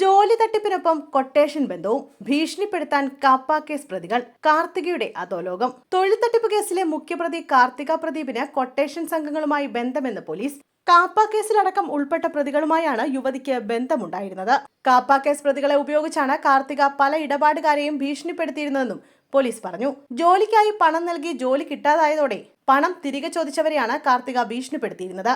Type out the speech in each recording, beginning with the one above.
ജോലി തട്ടിപ്പിനൊപ്പം കൊട്ടേഷൻ ബന്ധവും ഭീഷണിപ്പെടുത്താൻ കാപ്പ കേസ് പ്രതികൾ കാർത്തികയുടെ അധോലോകം. തൊഴിൽ തട്ടിപ്പ് കേസിലെ മുഖ്യപ്രതി കാർത്തിക പ്രദീപിന് കൊട്ടേഷൻ സംഘങ്ങളുമായി ബന്ധമെന്ന് പോലീസ് കാപ്പ കേസിലടക്കം ഉൾപ്പെട്ട പ്രതികളുമായാണ് യുവതിക്ക് ബന്ധമുണ്ടായിരുന്നത്. കാപ്പ കേസ് പ്രതികളെ ഉപയോഗിച്ചാണ് കാർത്തിക പല ഇടപാടുകാരെയും ഭീഷണിപ്പെടുത്തിയിരുന്നതെന്നും പോലീസ് പറഞ്ഞു. ജോലിക്കായി പണം നൽകി ജോലി കിട്ടാതായതോടെ പണം തിരികെ ചോദിച്ചവരെയാണ് കാർത്തിക ഭീഷണിപ്പെടുത്തിയിരുന്നത്.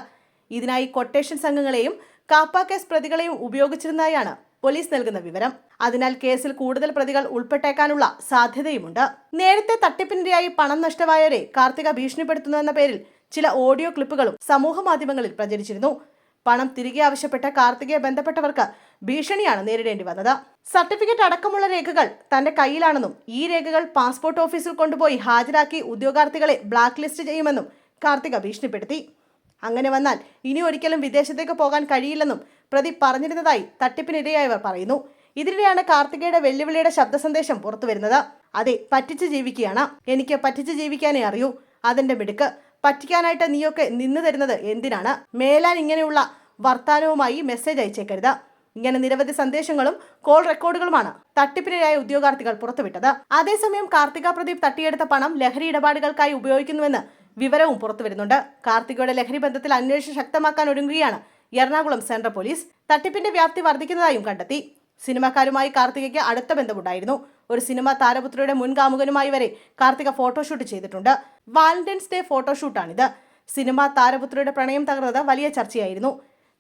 ഇതിനായി കൊട്ടേഷൻ സംഘങ്ങളെയും കാപ്പ കേസ് പ്രതികളെയും ഉപയോഗിച്ചിരുന്നതായാണ് പോലീസ് നൽകുന്ന വിവരം. അതിനാൽ കേസിൽ കൂടുതൽ പ്രതികൾ ഉൾപ്പെട്ടേക്കാനുള്ള സാധ്യതയുമുണ്ട്. നേരത്തെ തട്ടിപ്പിനിരയായി പണം നഷ്ടമായവരെ കാർത്തിക ഭീഷണിപ്പെടുത്തുന്നുവെന്ന പേരിൽ ചില ഓഡിയോ ക്ലിപ്പുകളും സമൂഹ മാധ്യമങ്ങളിൽ പ്രചരിച്ചിരുന്നു. പണം തിരികെ ആവശ്യപ്പെട്ട കാർത്തികയെ ബന്ധപ്പെട്ടവർക്ക് ഭീഷണിയാണ് നേരിടേണ്ടി വന്നത്. സർട്ടിഫിക്കറ്റ് അടക്കമുള്ള രേഖകൾ തന്റെ കയ്യിലാണെന്നും ഈ രേഖകൾ പാസ്പോർട്ട് ഓഫീസിൽ കൊണ്ടുപോയി ഹാജരാക്കി ഉദ്യോഗാർത്ഥികളെ ബ്ലാക്ക് ലിസ്റ്റ് ചെയ്യുമെന്നും കാർത്തിക ഭീഷണിപ്പെടുത്തി. അങ്ങനെ വന്നാൽ ഇനി ഒരിക്കലും വിദേശത്തേക്ക് പോകാൻ കഴിയില്ലെന്നും പ്രതി പറഞ്ഞിരുന്നതായി തട്ടിപ്പിനിരയായവർ പറയുന്നു. ഇതിനിടെയാണ് കാർത്തികയുടെ വെല്ലുവിളിയുടെ ശബ്ദ സന്ദേശം പുറത്തുവരുന്നത്. അതെ പറ്റിച്ച് ജീവിക്കുകയാണ്. എനിക്ക് പറ്റിച്ച് ജീവിക്കാനേ അറിയൂ. അതിന്റെ മിടുക്ക്. പറ്റിക്കാനായിട്ട് നീയൊക്കെ നിന്നു തരുന്നത് എന്തിനാണ്? മേലാൻ ഇങ്ങനെയുള്ള വർത്താനവുമായി മെസ്സേജ് അയച്ചേക്കരുത്. ഇങ്ങനെ നിരവധി സന്ദേശങ്ങളും കോൾ റെക്കോർഡുകളുമാണ് തട്ടിപ്പിനിരയായ ഉദ്യോഗാർത്ഥികൾ പുറത്തുവിട്ടത്. അതേസമയം കാർത്തിക പ്രദീപ് തട്ടിയെടുത്ത പണം ലഹരി ഇടപാടുകൾക്കായി ഉപയോഗിക്കുന്നുവെന്ന് വിവരവും പുറത്തു വരുന്നുണ്ട്. കാർത്തികയുടെ ലഹരി ബന്ധത്തിൽ അന്വേഷണം ശക്തമാക്കാൻ ഒരുങ്ങുകയാണ് എറണാകുളം സെൻട്രൽ പോലീസ്. തട്ടിപ്പിന്റെ വ്യാപ്തി വർദ്ധിക്കുന്നതായും കണ്ടെത്തി. സിനിമാക്കാരുമായി കാർത്തികയ്ക്ക് അടുത്ത ബന്ധമുണ്ടായിരുന്നു. ഒരു സിനിമ താരപുത്രിയുടെ മുൻകാമുകനുമായി വരെ കാർത്തിക ഫോട്ടോഷൂട്ട് ചെയ്തിട്ടുണ്ട്. വാലന്റൈൻസ് ഡേ ഫോട്ടോഷൂട്ടാണിത്. സിനിമ താരപുത്രിയുടെ പ്രണയം തകർന്നത് വലിയ ചർച്ചയായിരുന്നു.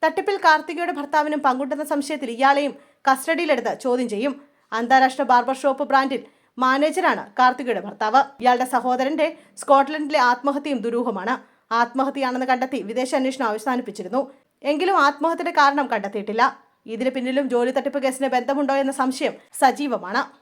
തട്ടിപ്പിൽ കാർത്തികയുടെ ഭർത്താവിനും പങ്കുണ്ടെന്ന സംശയത്തിൽ ഇയാളെയും കസ്റ്റഡിയിലെടുത്ത് ചോദ്യം ചെയ്യും. അന്താരാഷ്ട്ര ബാർബർ ഷോപ്പ് ബ്രാൻഡിൽ മാനേജരാണ് കാർത്തികയുടെ ഭർത്താവ്. ഇയാളുടെ സഹോദരന്റെ സ്കോട്ട്ലൻഡിലെ ആത്മഹത്യയും ദുരൂഹമാണ്. ആത്മഹത്യയാണെന്ന് കണ്ടെത്തി വിദേശ അന്വേഷണം അവസാനിപ്പിച്ചിരുന്നു. എങ്കിലും ആത്മഹത്യയുടെ കാരണം കണ്ടെത്തിയിട്ടില്ല. ഇതിന് പിന്നിലും ജോലി തട്ടിപ്പ് കേസിന് ബന്ധമുണ്ടോ എന്ന സംശയം സജീവമാണ്.